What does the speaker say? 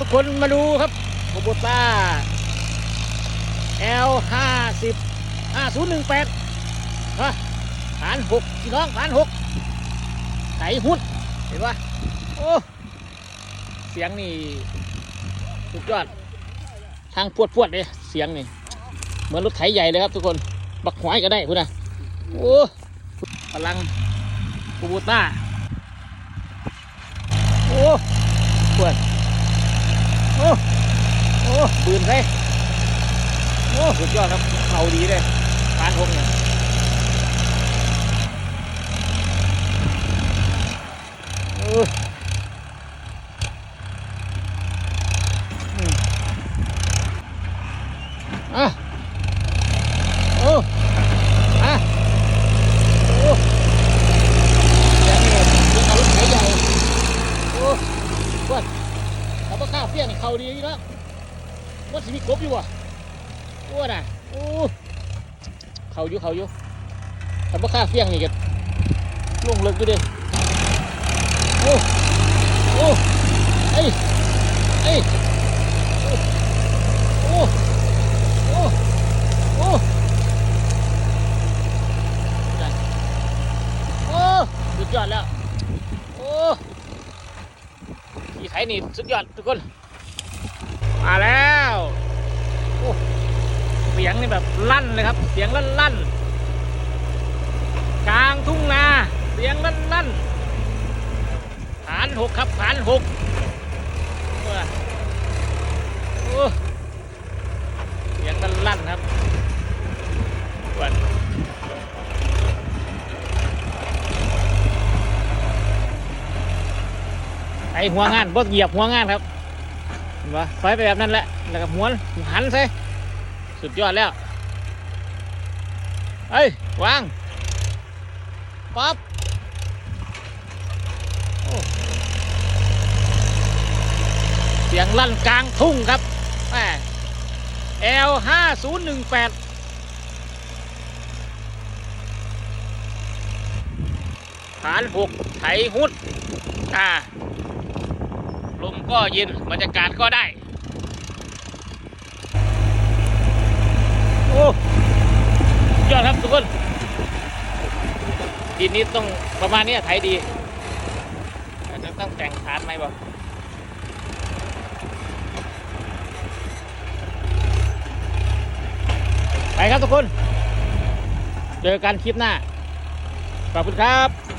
ทุกคนมาดูครับโคโบต้า L ห้าสิบห้าศูนย์หนึ่งแปดฮะฐานหกพี่น้องฐานหกไถหุ้นเห็นปะโอ้เสียงนี่สุดยอด ทางพวดพวดเลยเสียงนี่เหมือนรถไถใหญ่เลยครับทุกคนบักหวยก็ได้คุณนะโอ้พลังโคโบต้า โอ้ปวดโอ้ โอ้ ปืนใส่โอ้สุดยอดครับเขาดีเลยปานหกเนี่ยอ้อืมอะโอ้อะโอ้เดี๋ยวนี่เดี๋ยวเอารถไถใหญ่โอ้เพื่อนเอาปาข้าวเปี้ยนเขาดีแล้ว ว่าสิมีกบอยู่วะโอ้น่ะโอ้เขาอยู่เขาอยู่ทำปลาข้าเปี้ยงนี่ก็ลงเลิกอยู่เดิโอ้โอ้เอ้ยเอ้ยโอ้โอ้โอ้โอ้นั่นโอ้สุดยอดแล้วโอ้ขี่ไถนี่สุดยอดทุกคน มาแล้วโอ้เสียง นี่แบบลั่นเลยครับ เสียงลั่นลั่นกลางทุ่งนาเสียงลั่นลั่นฐานหกครับฐานหกเสียงลั่นลั่นครับวันไอหัวงานบ่เหยียบหัวงานครับเห็นปะไฟไปแบบนั้นแหละแล้วก็ม้วนหันใส่ สุดยอดแล้ว เฮ้ย วาง ป๊อ้เสียงลั่นกลางทุ่งครับแม L ห้าศูนย์หนึ่งแปดฐานหกไถหุด อ่า ลมก็เย็น บรรยากาศก็ได้ โอ้ยอดครับทุกคน ดินนี้ต้องประมาณนี้ไถดีจะต้องแต่งฐานไหมบ่ไปครับทุกคน เจอกันคลิปหน้า ขอบคุณครับ